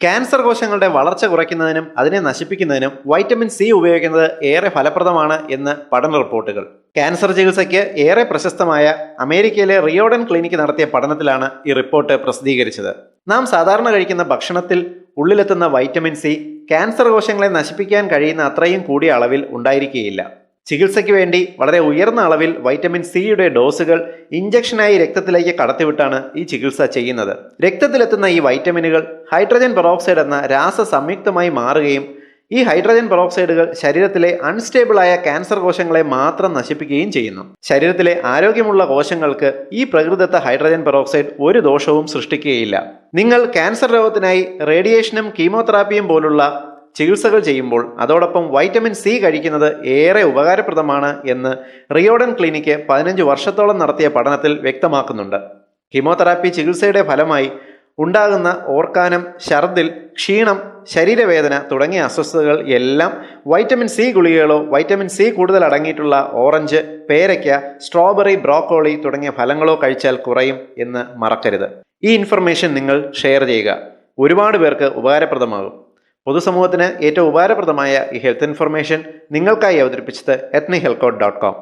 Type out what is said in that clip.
Cancer കോശങ്ങളുടെ വളർച്ച കുറയ്ക്കുന്നതിനും അതിനെ നശിപ്പിക്കുന്നതിനും വൈറ്റമിൻ സി ഉപയോഗിക്കുന്നത് ഏറെ ഫലപ്രദമാണ് എന്ന് പഠന റിപ്പോർട്ടുകൾ. ക്യാൻസർ ചികിത്സയ്ക്ക് ഏറെ പ്രശസ്തമായ അമേരിക്കയിലെ റിയോഡൻ ക്ലിനിക്ക് നടത്തിയ പഠനത്തിലാണ് ഈ റിപ്പോർട്ട് പ്രസിദ്ധീകരിച്ചത്. നാം സാധാരണ കഴിക്കുന്ന ഭക്ഷണത്തിൽ ഉള്ളിലെത്തുന്ന വൈറ്റമിൻ സി ക്യാൻസർ കോശങ്ങളെ നശിപ്പിക്കാൻ കഴിയുന്ന അത്രയും കൂടിയ അളവിൽ ഉണ്ടായിരിക്കുകയില്ല ചികിത്സയ്ക്ക് വേണ്ടി വളരെ ഉയർന്ന അളവിൽ വൈറ്റമിൻ സിയുടെ ഡോസുകൾ ഇഞ്ചക്ഷനായി രക്തത്തിലേക്ക് കടത്തിവിട്ടാണ് ഈ ചികിത്സ ചെയ്യുന്നത്. രക്തത്തിലെത്തുന്ന ഈ വൈറ്റമിനുകൾ ഹൈഡ്രജൻ പെറോക്സൈഡ് എന്ന രാസ സംയുക്തമായി മാറുകയും ഈ ഹൈഡ്രജൻ പെറോക്സൈഡുകൾ ശരീരത്തിലെ അൺസ്റ്റേബിളായ ക്യാൻസർ കോശങ്ങളെ മാത്രം നശിപ്പിക്കുകയും ചെയ്യുന്നു. ശരീരത്തിലെ ആരോഗ്യമുള്ള കോശങ്ങൾക്ക് ഈ പ്രകൃതത്ത ഹൈഡ്രജൻ പെറോക്സൈഡ് ഒരു ദോഷവും സൃഷ്ടിക്കുകയില്ല. നിങ്ങൾ ക്യാൻസർ രോഗത്തിനായി റേഡിയേഷനും കീമോതെറാപ്പിയും പോലുള്ള ചികിത്സകൾ ചെയ്യുമ്പോൾ അതോടൊപ്പം വൈറ്റമിൻ സി കഴിക്കുന്നത് ഏറെ ഉപകാരപ്രദമാണ് എന്ന് റിയോഡൻ ക്ലിനിക്ക് പതിനഞ്ച് വർഷത്തോളം നടത്തിയ പഠനത്തിൽ വ്യക്തമാക്കുന്നുണ്ട്. കീമോതെറാപ്പി ചികിത്സയുടെ ഫലമായി ഉണ്ടാകുന്ന ഓർക്കാനം ഛർദിൽ ക്ഷീണം ശരീരവേദന തുടങ്ങിയ അസ്വസ്ഥതകൾ എല്ലാം വൈറ്റമിൻ സി ഗുളികകളോ വൈറ്റമിൻ സി കൂടുതൽ അടങ്ങിയിട്ടുള്ള ഓറഞ്ച് പേരയ്ക്ക സ്ട്രോബെറി ബ്രോക്കോളി തുടങ്ങിയ ഫലങ്ങളോ കഴിച്ചാൽ കുറയും എന്ന് മറക്കരുത്. ഈ ഇൻഫർമേഷൻ നിങ്ങൾ ഷെയർ ചെയ്യുക. ഒരുപാട് പേർക്ക് ഉപകാരപ്രദമാകും. പൊതുസമൂഹത്തിന് ഏറ്റവും ഉപകാരപ്രദമായ ഈ ഹെൽത്ത് ഇൻഫർമേഷൻ നിങ്ങൾക്കായി അവതരിപ്പിച്ചത് എത്നി ഹെൽക്കോട്ട് ഡോട്ട് കോം.